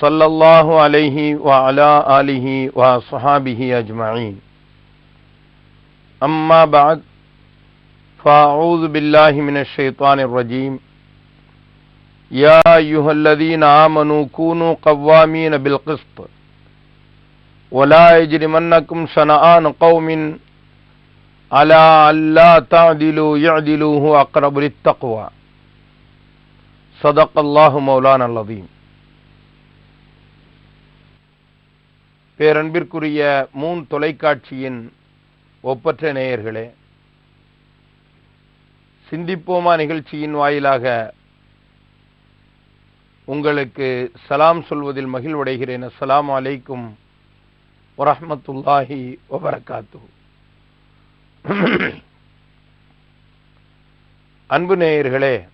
صلی اللہ علیہ وعلا آلہ و اجمعین. اما بعد، فاعوذ باللہ من الشیطان الرجیم. یا ایوہ الذین آمنوا کونوا قوامین بالقسط ولا اجرمنکم شنآن قوم على اللہ تعدلوا يعدلوا اقرب للتقوى صدق اللہ مولانا العظیم. பேரன்பிற்குரிய Moon தொலைக்காட்சியின் ஒப்பற்ற நேயர்களே சிந்திப்போமா நிகழ்ச்சியின் வாயிலாக உங்களுக்கு சலாம் சொல்வதில் மகிழ்வடைகிறேன். அஸ்லாம் அலைக்கும் வரஹ்மத்துல்லாஹி வபரகாத்து அன்பு நேயர்களே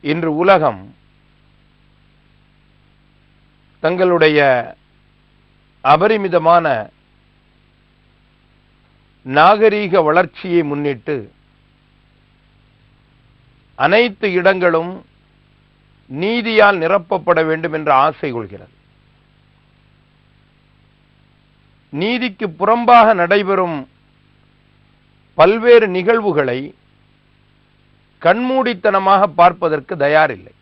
இன்று உலகம் தங்களுடைய அபரிமிதமான நாகரீக வளர்ச்சியை முன்னிட்டு அனைத்து இடங்களும் நீதியால் நிரப்பப்பட வேண்டும் என்ற ஆசை கொள்கிறது. நீதிக்கு புறம்பாக நடைபெறும் பல்வேறு நிகழ்வுகளை கண்மூடித்தனமாக பார்ப்பதற்கு தயாரில்லை.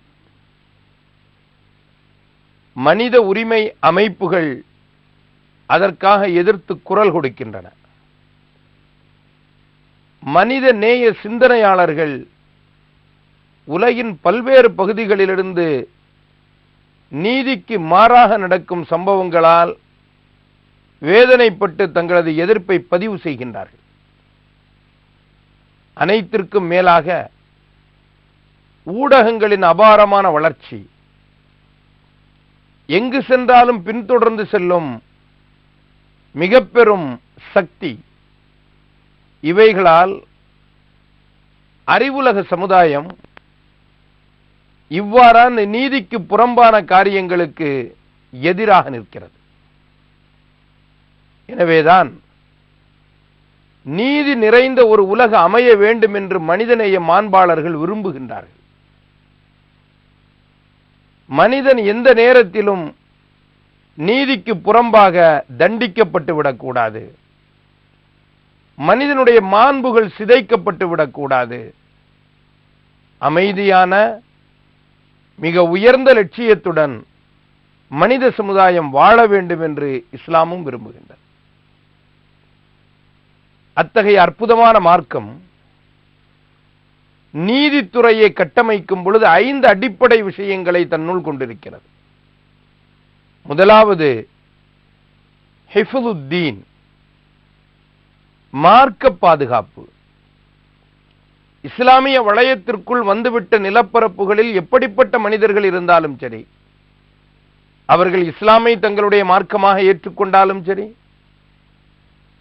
மனித உரிமை அமைப்புகள் அதற்காக எதிர்த்து குரல் கொடுக்கின்றன. மனித நேய சிந்தனையாளர்கள் உலகின் பல்வேறு பகுதிகளிலிருந்து நீதிக்கு மாறாக நடக்கும் சம்பவங்களால் வேதனைப்பட்டு தங்களது எதிர்ப்பை பதிவு செய்கின்றார்கள். அனைத்திற்கும் மேலாக ஊடகங்களின் அபாரமான வளர்ச்சி எங்கு சென்றாலும் பின்தொடர்ந்து செல்லும் மிக பெரும் சக்தி இவைகளால் அறிவுலக சமுதாயம் இவ்வாறான நீதிக்கு புறம்பான காரியங்களுக்கு எதிராக நிற்கிறது. எனவேதான் நீதி நிறைந்த ஒரு உலக அமைய வேண்டும் என்று மனிதநேய மாண்பாளர்கள் விரும்புகின்றார்கள். மனிதன் எந்த நேரத்திலும் நீதிக்கு புறம்பாக தண்டிக்கப்பட்டு விடக்கூடாது. மனிதனுடைய மாண்புகள் சிதைக்கப்பட்டு விடக்கூடாது. அமைதியான மிக உயர்ந்த லட்சியத்துடன் மனித சமுதாயம் வாழ வேண்டும் என்று இஸ்லாமும் விரும்புகின்றது அத்தகைய அற்புதமான மார்க்கம் நீதித்துறையை கட்டமைக்கும் பொழுது ஐந்து அடிப்படை விஷயங்களை தன்னுள் கொண்டிருக்கிறது. முதலாவது ஹிஃபுலுத்தீன் மார்க்க பாதுகாப்பு. இஸ்லாமிய வளையத்திற்குள் வந்துவிட்ட நிலப்பரப்புகளில் எப்படிப்பட்ட மனிதர்கள் இருந்தாலும் சரி அவர்கள் இஸ்லாமை தங்களுடைய மார்க்கமாக ஏற்றுக்கொண்டாலும் சரி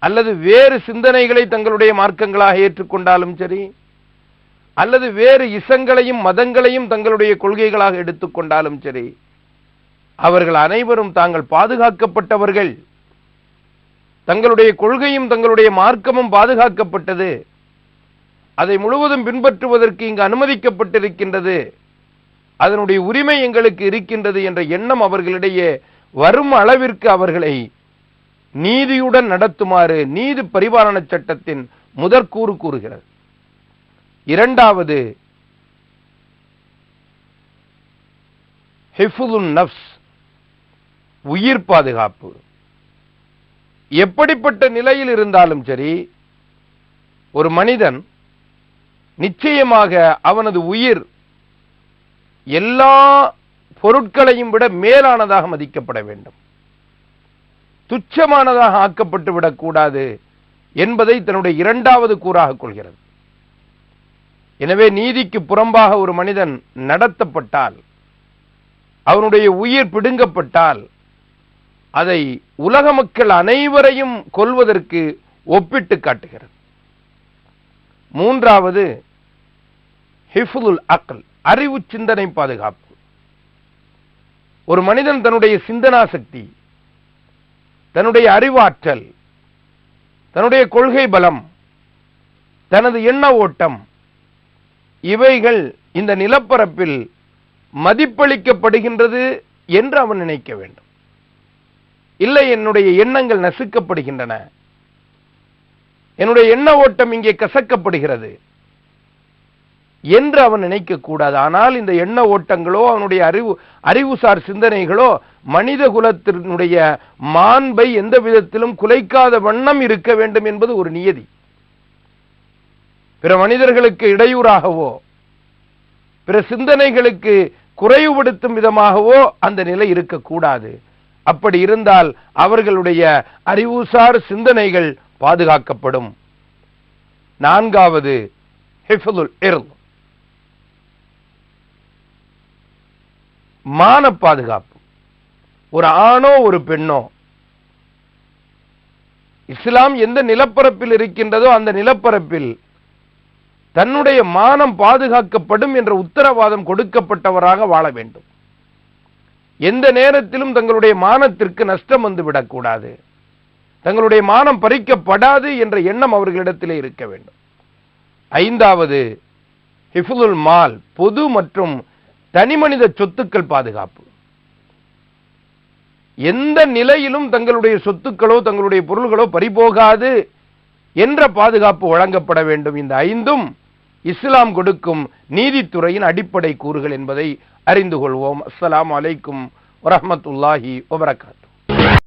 அல்லது வேறு சிந்தனைகளை தங்களுடைய மார்க்கங்களாக ஏற்றுக்கொண்டாலும் சரி அல்லது வேறு இசங்களையும் மதங்களையும் தங்களுடைய கொள்கைகளாக எடுத்துக்கொண்டாலும் சரி அவர்கள் அனைவரும் தாங்கள் பாதுகாக்கப்பட்டவர்கள். தங்களுடைய கொள்கையும் தங்களுடைய மார்க்கமும் பாதுகாக்கப்பட்டது. அதை முழுவதும் பின்பற்றுவதற்கு இங்கு அனுமதிக்கப்பட்டிருக்கின்றது. அதனுடைய உரிமை எங்களுக்கு இருக்கின்றது என்ற எண்ணம் அவர்களிடையே வரும் அளவிற்கு அவர்களை நீதியுடன் நடத்துமாறு நீதி பரிபாலன சட்டத்தின் முதற்கூறு கூறுகிறது. இரண்டாவது ஹிஃபுலுன் நப்ஸ் உயிர் பாதுகாப்பு. எப்படிப்பட்ட நிலையில் இருந்தாலும் சரி ஒரு மனிதன் நிச்சயமாக அவனது உயிர் எல்லா பொருட்களையும் விட மேலானதாக மதிக்கப்பட வேண்டும். துச்சமானதாக ஆக்கப்பட்டு விடக்கூடாது என்பதை தன்னுடைய இரண்டாவது கூறாக கொள்கிறது. எனவே நீதிக்கு புறம்பாக ஒரு மனிதன் நடத்தப்பட்டால் அவனுடைய உயிர் பிடுங்கப்பட்டால் அதை உலக மக்கள் அனைவரையும் கொல்வதற்கு ஒப்பிட்டு காட்டுகிறது. மூன்றாவது ஹிஃபுல் அக்கல் அறிவு சிந்தனை பாதுகாப்பு. ஒரு மனிதன் தன்னுடைய சிந்தனா சக்தி தன்னுடைய அறிவாற்றல் தன்னுடைய கொள்கை பலம் தனது எண்ண ஓட்டம் இவைகள் இந்த நிலப்பரப்பில் மதிப்பளிக்கப்படுகின்றது என்று அவன் நினைக்க வேண்டும். இல்லை என்னுடைய எண்ணங்கள் நசுக்கப்படுகின்றன. என்னுடைய எண்ண ஓட்டம் இங்கே கசக்கப்படுகிறது என்று அவன் நினைக்கக்கூடாது ஆனால் இந்த எண்ண ஓட்டங்களோ அவனுடைய அறிவு அறிவுசார் சிந்தனைகளோ மனித குலத்தினுடைய மாண்பை எந்த விதத்திலும் குலைக்காத வண்ணம் இருக்க வேண்டும் என்பது ஒரு நியதி. பிற மனிதர்களுக்கு இடையூறாகவோ பிற சிந்தனைகளுக்கு குறைவுபடுத்தும் விதமாகவோ அந்த நிலை இருக்கக்கூடாது. அப்படி இருந்தால் அவர்களுடைய அறிவுசார் சிந்தனைகள் பாதுகாக்கப்படும். நான்காவது மான பாதுகாப்பு. ஒரு ஆணோ ஒரு பெண்ணோ இஸ்லாம் எந்த நிலப்பரப்பில் இருக்கின்றதோ அந்த நிலப்பரப்பில் தன்னுடைய மானம் பாதுகாக்கப்படும் என்ற உத்தரவாதம் கொடுக்கப்பட்டவராக வாழ வேண்டும். எந்த நேரத்திலும் தங்களுடைய மானத்திற்கு நஷ்டம் வந்து விடக்கூடாது. தங்களுடைய மானம் பறிக்கப்படாது என்ற எண்ணம் அவர்களிடத்திலே இருக்க வேண்டும். ஐந்தாவது ஹிஃபுல் மால் பொது மற்றும் தனிமனித சொத்துக்கள் பாதுகாப்பு. எந்த நிலையிலும் தங்களுடைய சொத்துக்களோ தங்களுடைய பொருள்களோ பறிபோகாது என்ற பாதுகாப்பு வழங்கப்பட வேண்டும். இந்த ஐந்தும் இஸ்லாம் கொடுக்கும் நீதித்துறையின் அடிப்படை கூறுகள் என்பதை அறிந்து கொள்வோம். அஸ்லாம் அலைக்கும் வரமத்துல்லாஹி வபரகாத்து